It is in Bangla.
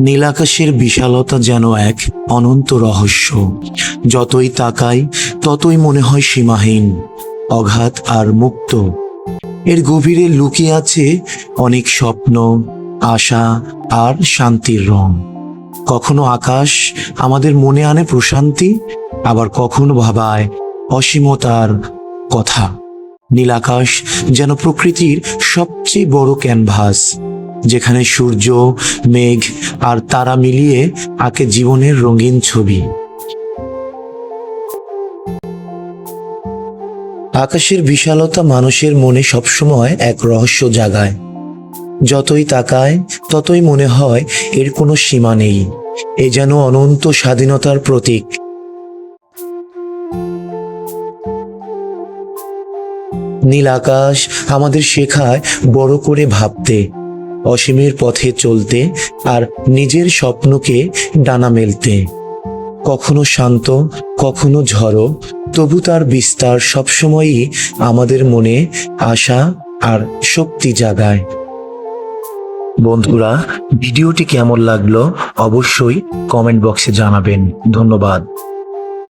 নীলাকাশের বিশালতা যেন এক অনন্ত রহস্য। যতই তাকাই, ততই মনে হয় সীমাহীন, অঘাত আর মুক্ত। এর গভীরে লুকিয়ে আছে অনেক স্বপ্ন, আশা আর শান্তির রং। কখনো আকাশ আমাদের মনে আনে প্রশান্তি, আবার কখনো ভাবায় অসীমতার কথা। নীলাকাশ যেন প্রকৃতির সবচেয়ে বড় ক্যানভাস। যেখানে সূর্য, মেঘ আর তারা মিলিয়ে আঁকে জীবনের রঙিন ছবি। আকাশের বিশালতা মানুষের মনে সবসময় এক রহস্য জাগায়। যতই তাকায়, ততই মনে হয় এর কোনো সীমা নেই। এ যেন অনন্ত স্বাধীনতার প্রতীক। নীল আকাশ আমাদের শেখায় বড় করে ভাবতে। অসীমের পথে চলতে আর নিজের স্বপ্নকে ডানা মেলতে। কখনো শান্ত, কখনো ঝড়ো, তবু তার বিস্তার সবসময়ই আমাদের মনে আশা আর শক্তি জাগায়। বন্ধুরা, ভিডিওটি কেমন লাগল অবশ্যই কমেন্ট বক্সে জানাবেন। ধন্যবাদ।